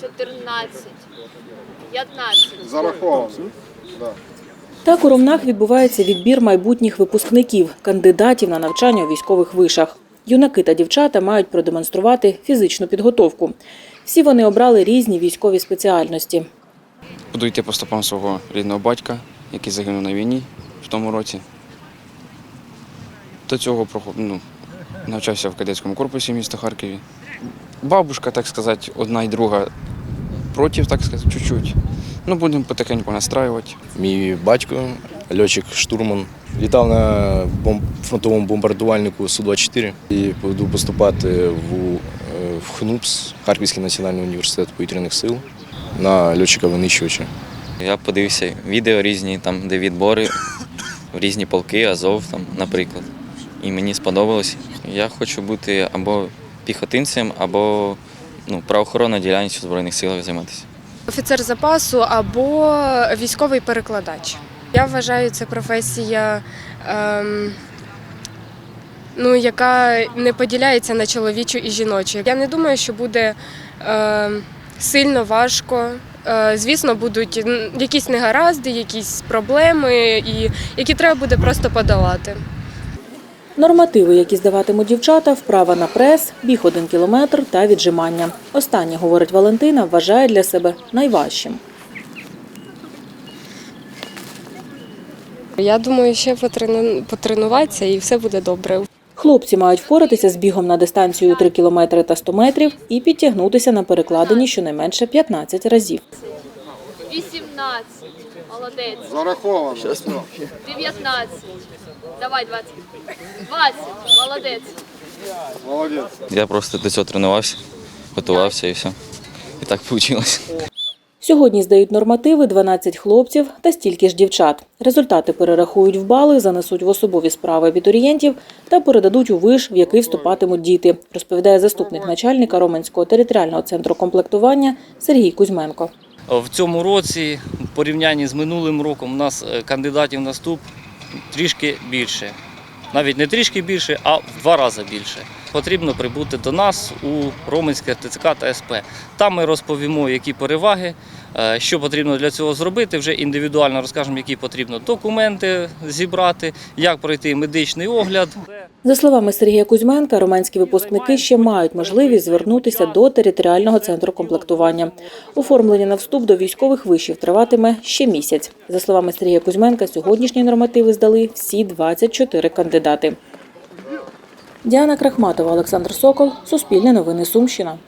14, 15. Зараховано. Да. Так у Ромнах відбувається відбір майбутніх випускників, кандидатів на навчання у військових вишах. Юнаки та дівчата мають продемонструвати фізичну підготовку. Всі вони обрали різні військові спеціальності. Буду йти по стопам свого рідного батька, який загинув на війні в тому році. До цього ну, навчався в кадетському корпусі міста Харкові. Бабушка, так сказати, одна і друга проти, так сказати, чуть-чуть. Ну, будемо потихеньку настраювати. Мій батько, льотчик штурман, літав на бом- фронтовому бомбардувальнику Су-24 і буду поступати в, е, в ХНУПС, Харківський національний університет повітряних сил, на льотчика винищувача. Я подивився відео різні, там, де відбори в різні полки, Азов, там, наприклад. І мені сподобалось. Я хочу бути або піхотинцем, або ну, правоохоронною діяльністю Збройних силах займатися. Офіцер запасу або військовий перекладач. Я вважаю, це професія, ем, ну, яка не поділяється на чоловічу і жіночу. Я не думаю, що буде ем, сильно важко. Е, Звісно, будуть якісь негаразди, якісь проблеми, і які треба буде просто подолати. Нормативи, які здаватимуть дівчата, вправа на прес, біг один кілометр та віджимання. Останнє, говорить Валентина, вважає для себе найважчим. Я думаю, ще потрену- потренуватися і все буде добре. Хлопці мають впоратися з бігом на дистанцію 3 кілометри та 100 метрів і підтягнутися на перекладині щонайменше 15 разів. 18. Молодець. Зараховано. Все. 19. Давай 20. 20. Молодець. Молодець. Я просто до цього тренувався, готувався і все. І так вийшло. Сьогодні здають нормативи 12 хлопців та стільки ж дівчат. Результати перерахують в бали, занесуть в особові справи абітурієнтів та передадуть у виш, в який вступатимуть діти, розповідає заступник начальника Роменського територіального центру комплектування Сергій Кузьменко. В цьому році, в порівнянні з минулим роком, у нас е, кандидатів на вступ трішки більше. Навіть не трішки більше, а в два рази більше. Потрібно прибути до нас у Роменське ТЦК та СП. Там ми розповімо, які переваги, е, що потрібно для цього зробити. Вже індивідуально розкажемо, які потрібно документи зібрати, як пройти медичний огляд. За словами Сергія Кузьменка, романські випускники ще мають можливість звернутися до територіального центру комплектування. Оформлення на вступ до військових вишів триватиме ще місяць. За словами Сергія Кузьменка, сьогоднішні нормативи здали всі 24 кандидати. Діана Крахматова, Олександр Сокол, Суспільне новини Сумщина.